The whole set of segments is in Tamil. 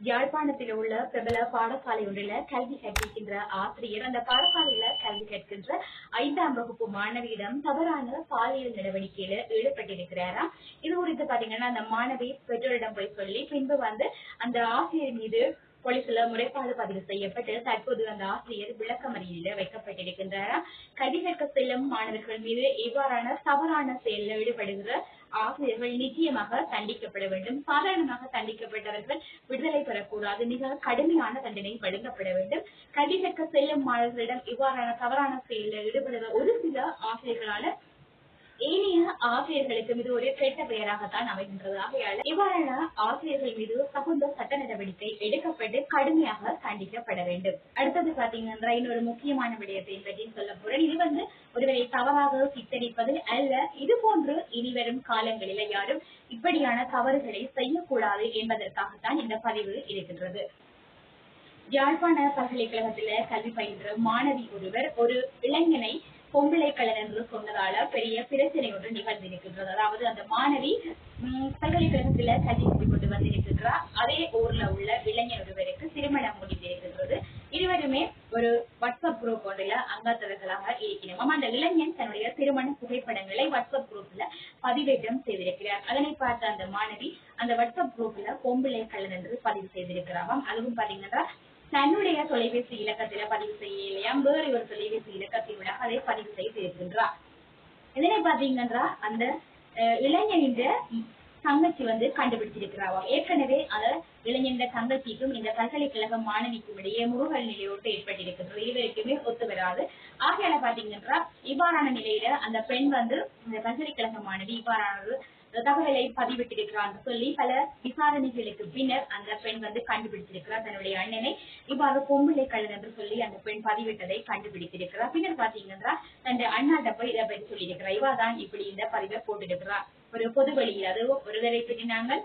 யாழ்ப்பாணத்தில் உள்ள பிரபல பாடசாலை ஒன்றில கல்வி கற்பிக்கின்ற ஆசிரியர். அந்த பாடசாலையில கல்வி கற்கின்ற ஐந்தாம் வகுப்பு மாணவியிடம் தவறான பாலியல் நடவடிக்கையில ஈடுபட்டிருக்கிறாராம் இது குறித்து பாத்தீங்கன்னா அந்த மாணவி பெற்றோரிடம் போய் சொல்லி பின்பு வந்து அந்த ஆசிரியர் மீது போலீஸ்ல முறைப்பாடு பதிவு செய்யப்பட்டு தற்போது அந்த ஆசிரியர் விளக்கமறியலில் வைக்கப்பட்டிருக்கின்றார். கல்வி கற்க செல்லும் மாணவர்கள் மீது இவ்வாறான தவறான செயலில் ஈடுபடுகிற ஆசிரியர்கள் நிச்சயமாக தண்டிக்கப்பட வேண்டும். சாதாரணமாக தண்டிக்கப்பட்டவர்கள் விடுதலை பெறக்கூடாது. மிக கடுமையான தண்டனை வழங்கப்பட வேண்டும். கல்வி கற்க செல்லும் மாணவர்களிடம் இவ்வாறான தவறான செயலில் ஈடுபடுகிற ஒரு சில ஆசிரியர்களால ஏனைய ஆசிரியர்களுக்கு இது ஒரு கெட்ட பெயராகத்தான் அமைகின்றது. ஆகையால் இவ்வாறான ஆசிரியர்கள் மீது தகுந்த சட்ட நடவடிக்கை எடுக்கப்பட்டு கடுமையாக கண்டிக்கப்பட வேண்டும். அடுத்தது பாத்தீங்கன்னா இன்னொரு முக்கியமான விடயத்தை பற்றி சொல்ல போறேன். இது வந்து ஒருவரை தவறாக சித்தரிப்பது அல்ல. இது போன்று இனி வரும் காலங்களில யாரும் இப்படியான தவறுகளை செய்யக்கூடாது என்பதற்காகத்தான் இந்த பதிவு இருக்கின்றது. யாழ்ப்பாண பல்கலைக்கழகத்தில கல்வி பயின்ற மாணவி ஒருவர் ஒரு இளைஞனை பொம்பளை கலன் என்று சொன்னதால பெரிய பிரச்சனை ஒன்று நிகழ்ந்திருக்கின்றது அதாவது அந்த மாணவி பல்கலைக்கழகத்துல கல்வி கற்றுக் கொண்டு வந்திருக்கின்றார் அதே ஊர்ல உள்ள இளைஞர் ஒருவருக்கு திருமணம் முடிந்திருக்கின்றது இருவருமே ஒரு வாட்ஸ்அப் குரூப் ஒன்றில் அங்கத்தவர்களாக இருக்கிறோம். அந்த இளைஞன் தன்னுடைய திருமண புகைப்படங்களை வாட்ஸ்அப் குரூப்ல பதிவேற்றம் செய்திருக்கிறார். அதனை பார்த்த அந்த மாணவி அந்த வாட்ஸ்அப் குரூப்ல பொம்பளை கலன் என்று பதிவு செய்திருக்கிறாராம். அதுவும் பாத்தீங்கன்னா தன்னுடைய தொலைபேசி இலக்கத்தில பதிவு செய்யலையாம் வேறு ஒரு தொலைபேசி இலக்கத்தினூடாக அதை பதிவு செய்து இருக்கின்றார் இதனை பாத்தீங்கன்னா அந்த இளைஞனின் தங்கச்சி வந்து கண்டுபிடிச்சிருக்கிறாவா ஏற்கனவே அந்த இளைஞனின் தங்கச்சிக்கும் இந்த பல்கலைக்கழக மாணவிக்கும் இடையே முருகல் நிலையோட்டு ஏற்பட்டிருக்கின்றது இருவருக்குமே ஒத்து வராது. ஆகையால பாத்தீங்கன்னா இவ்வாறான நிலையில அந்த பெண் வந்து இந்த பல்கலைக்கழக மாணவி இவ்வாறான தகவலை பதிவிட்டிருக்கிறார் சொல்லி பல விசாரணைகளுக்கு பின்னர் அந்த பெண் வந்து கண்டுபிடித்திருக்கிறார் தன்னுடைய அண்ணனை. இவ்வாறு பொம்பளை கள்ளன் என்று சொல்லி அந்த பெண் பதிவிட்டதை கண்டுபிடித்திருக்கிறார். பின்னர் பாத்தீங்கன்னா தன் அண்ணாட்ட போய் இதை பற்றி சொல்லியிருக்கிறார். இவா தான் இப்படி இந்த பதிவை போட்டிருக்கிறார். ஒரு பொது வழியில் அது ஒருவரை பற்றி நாங்கள்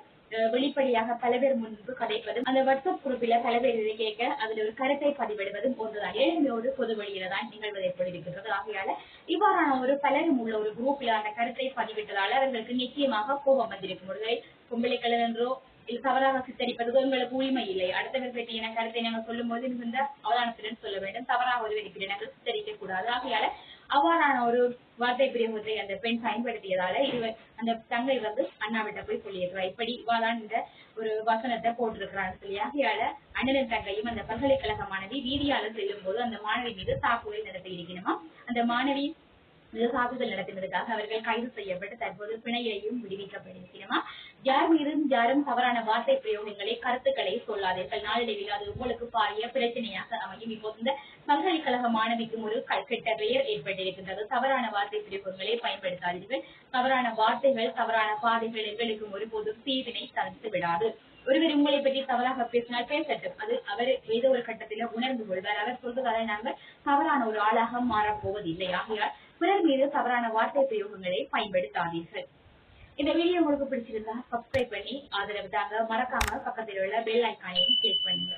வெளிப்படையாக பல பேர் முன்பு கதைப்பதும் அந்த வாட்ஸ்அப் குரூப்பில் பல பேர் இதை கேட்க அதுல ஒரு கருத்தை பதிவிடுவதும் ஒன்றுதான். ஏழுமையோடு பொது வழியில தான் நிகழ்வது ஏற்பட்டிருக்கிறது ஆகையால இவ்வாறான ஒரு பலரும் உள்ள ஒரு குரூப்ல அந்த கருத்தை பதிவிட்டதால அவர்களுக்கு நிச்சயமாக கோபம் வந்திருக்கும். ஒருவேளை பொம்பளை என்றோ இது தவறாக சித்தரிப்பது உங்களுக்கு உரிமை இல்லை. அடுத்தவர் பற்றிய கருத்தை நாங்கள் சொல்லும் போது மிகுந்த அவதானத்துடன் சொல்ல வேண்டும். தவறாக ஒருவருக்கு நாங்கள் சித்தரிக்க கூடாது. ஆகையால அவ்வாறான ஒரு வார்த்தை பிரயோகத்தை அந்த பெண் பயன்படுத்தியதால இவர் அந்த தங்கை வந்து அண்ணாவிட்ட போய் சொல்லியிருக்கிறார் இப்படி இவாதான் இந்த ஒரு வசனத்தை போட்டிருக்கிறான்னு சொல்லி ஆகையால அண்ணனின் தங்கையும் அந்த பல்கலைக்கழக மாணவி வீதியாளர் செல்லும் போது அந்த மாணவி மீது தாக்குதல் நடத்தி இருக்கணுமா அந்த மாணவி மீது தாக்குதல் நடத்தினதுக்காக அவர்கள் கைது செய்யப்பட்டு தற்போது பிணையையும் விடுவிக்கப்பட்டிருக்கிறோமா யார் மீதும் யாரும் தவறான வார்த்தை பிரயோகங்களை கருத்துக்களை சொல்லாதீர்கள். நாளடைவில் அது உங்களுக்கு பாரிய பிரச்சனையாக அமையும். இப்போது இந்த பல்கலைக்கழக மாணவிக்கும் ஒரு கெட்ட பெயர் ஏற்பட்டிருக்கின்றது. தவறான வார்த்தை பிரயோகங்களை பயன்படுத்தாதீர்கள். தவறான வார்த்தைகள் தவறான பாதைகள் எங்களுக்கும் ஒருபோதும் தீவினை தடுத்து விடாது. ஒருவர் உங்களை பற்றி தவறாக பேசினால் பேசட்டும். அது அவர் ஏதோ ஒரு கட்டத்தில் உணர்ந்து கொள்வார். அவர் சொல்வதால நாங்கள் தவறான ஒரு ஆளாக மாறப் போவதில்லை ஆகையால் பிறர் மீது தவறான வார்த்தை பிரயோகங்களை பயன்படுத்தாதீர்கள். இந்த வீடியோ உங்களுக்கு பிடிச்சிருந்தா சப்ஸ்கிரைப் பண்ணி ஆதரவு தாங்க மறக்காம பக்கத்தில் உள்ள பெல் ஐக்கானையும் கிளிக் பண்ணுங்க.